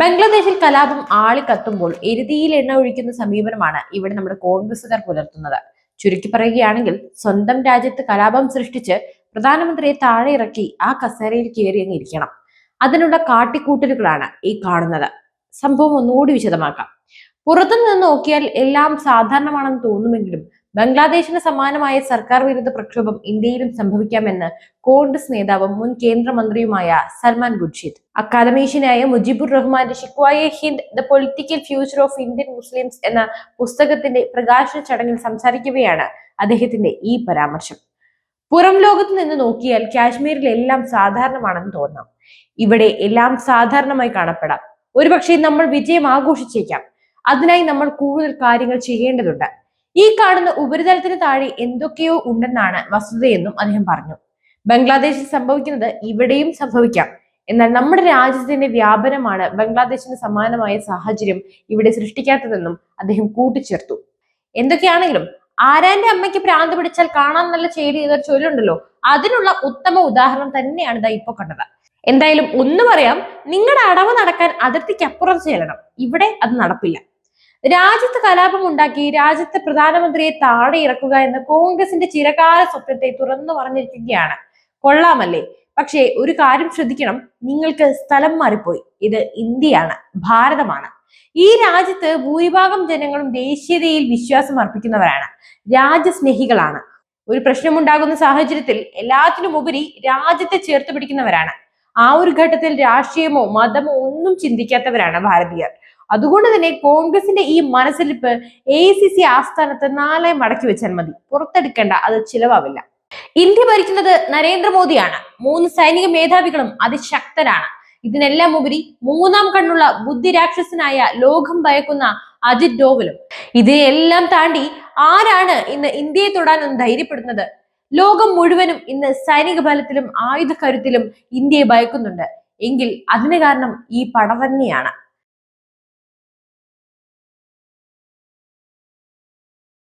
ബംഗ്ലാദേശിൽ കലാപം ആളിക്കത്തുമ്പോൾ എരുതിയിൽ എണ്ണ ഒഴിക്കുന്ന സമീപനമാണ് ഇവിടെ നമ്മുടെ കോൺഗ്രസുകാർ പുലർത്തുന്നത്. ചുരുക്കി പറയുകയാണെങ്കിൽ സ്വന്തം രാജ്യത്ത് കലാപം സൃഷ്ടിച്ച് പ്രധാനമന്ത്രിയെ താഴെ ഇറക്കി ആ കസേരയിൽ കയറി അങ്ങ് അതിനുള്ള കാട്ടിക്കൂട്ടലുകളാണ് ഈ കാണുന്നത്. സംഭവം ഒന്നുകൂടി വിശദമാക്കാം. പുറത്തുനിന്ന് നോക്കിയാൽ എല്ലാം സാധാരണമാണെന്ന് തോന്നുമെങ്കിലും ബംഗ്ലാദേശിന് സമാനമായ സർക്കാർ വിരുദ്ധ പ്രക്ഷോഭം ഇന്ത്യയിലും സംഭവിക്കാമെന്ന് കോൺഗ്രസ് നേതാവും മുൻ കേന്ദ്രമന്ത്രിയുമായ സൽമാൻ ഗുഡ്ഷിദ് അക്കാദമീഷ്യനായ മുജിബുർ റഹ്മാന്റെ Shikwa e Hind the political future of Indian Muslims എന്ന പുസ്തകത്തിന്റെ പ്രകാശന ചടങ്ങിൽ സംസാരിക്കവെയാണ് അദ്ദേഹത്തിന്റെ ഈ പരാമർശം. പുറം ലോകത്ത് നിന്ന് നോക്കിയാൽ കാശ്മീരിൽ എല്ലാം സാധാരണമാണെന്ന് തോന്നാം. ഇവിടെ എല്ലാം സാധാരണമായി കാണപ്പെടാം. ഒരുപക്ഷെ നമ്മൾ വിജയം ആഘോഷിച്ചേക്കാം. അതിനായി നമ്മൾ കൂടുതൽ കാര്യങ്ങൾ ചെയ്യേണ്ടതുണ്ട്. ഈ കാണുന്ന ഉപരിതലത്തിന് താഴെ എന്തൊക്കെയോ ഉണ്ടെന്നാണ് വസ്തുതയെന്നും അദ്ദേഹം പറഞ്ഞു. ബംഗ്ലാദേശിൽ സംഭവിക്കുന്നത് ഇവിടെയും സംഭവിക്കാം. എന്നാൽ നമ്മുടെ രാജ്യത്തിന്റെ വ്യാപനമാണ് ബംഗ്ലാദേശിന് സമാനമായ സാഹചര്യം ഇവിടെ സൃഷ്ടിക്കാത്തതെന്നും അദ്ദേഹം കൂട്ടിച്ചേർത്തു. എന്തൊക്കെയാണെങ്കിലും ആരാന്റെ അമ്മയ്ക്ക് പ്രാന്ത് പിടിച്ചാൽ കാണാൻ നല്ല ചേരി എന്നൊരു ചൊല്ലുണ്ടല്ലോ. അതിനുള്ള ഉത്തമ ഉദാഹരണം തന്നെയാണ് ഇതാ ഇപ്പൊ കണ്ടത്. എന്തായാലും ഒന്ന് പറയാം നിങ്ങളുടെ അടവ് നടക്കാൻ അതിർത്തിക്കപ്പുറം ചെല്ലണം. ഇവിടെ അത് നടപ്പില്ല. രാജ്യത്ത് കലാപം ഉണ്ടാക്കി രാജ്യത്തെ പ്രധാനമന്ത്രിയെ താഴെ ഇറക്കുക എന്ന കോൺഗ്രസിന്റെ ചിരകാല സ്വപ്നത്തെ തുറന്നു പറഞ്ഞിരിക്കുകയാണ്. കൊള്ളാമല്ലേ? പക്ഷേ ഒരു കാര്യം ശ്രദ്ധിക്കണം. നിങ്ങൾക്ക് സ്ഥലം മാറിപ്പോയി. ഇത് ഇന്ത്യയാണ് ഭാരതമാണ്. ഈ രാജ്യത്ത് ഭൂരിഭാഗം ജനങ്ങളും ദേശീയതയിൽ വിശ്വാസം അർപ്പിക്കുന്നവരാണ്. രാജ്യസ്നേഹികളാണ്. ഒരു പ്രശ്നമുണ്ടാകുന്ന സാഹചര്യത്തിൽ എല്ലാത്തിനും ഉപരി രാജ്യത്തെ ചേർത്ത് പിടിക്കുന്നവരാണ്. ആ ഒരു ഘട്ടത്തിൽ രാഷ്ട്രീയമോ മതമോ ഒന്നും ചിന്തിക്കാത്തവരാണ് ഭാരതീയർ. അതുകൊണ്ട് തന്നെ കോൺഗ്രസിന്റെ ഈ മനസ്സിലിപ്പ് എ സി സി ആസ്ഥാനത്ത് നാളെ മടക്കി വെച്ചാൽ മതി. പുറത്തെടുക്കേണ്ട അത് ചിലവാവില്ല. ഇന്ത്യ ഭരിക്കുന്നത് നരേന്ദ്രമോദിയാണ്. മൂന്ന് സൈനിക മേധാവികളും അതിശക്തരാണ്. ഇതിനെല്ലാം ഉപരി മൂന്നാം കണ്ണുള്ള ബുദ്ധി രാക്ഷസനായ ലോകം ഭയക്കുന്ന അജിത് ഡോവലും. ഇതിനെല്ലാം താണ്ടി ആരാണ് ഇന്ന് ഇന്ത്യയെ തൊടാനും ധൈര്യപ്പെടുന്നത്? ലോകം മുഴുവനും ഇന്ന് സൈനിക ബലത്തിലും ആയുധ കരുത്തിലും ഇന്ത്യയെ ഭയക്കുന്നുണ്ട്. എങ്കിൽ അതിന് കാരണം ഈ പട തന്നെയാണ്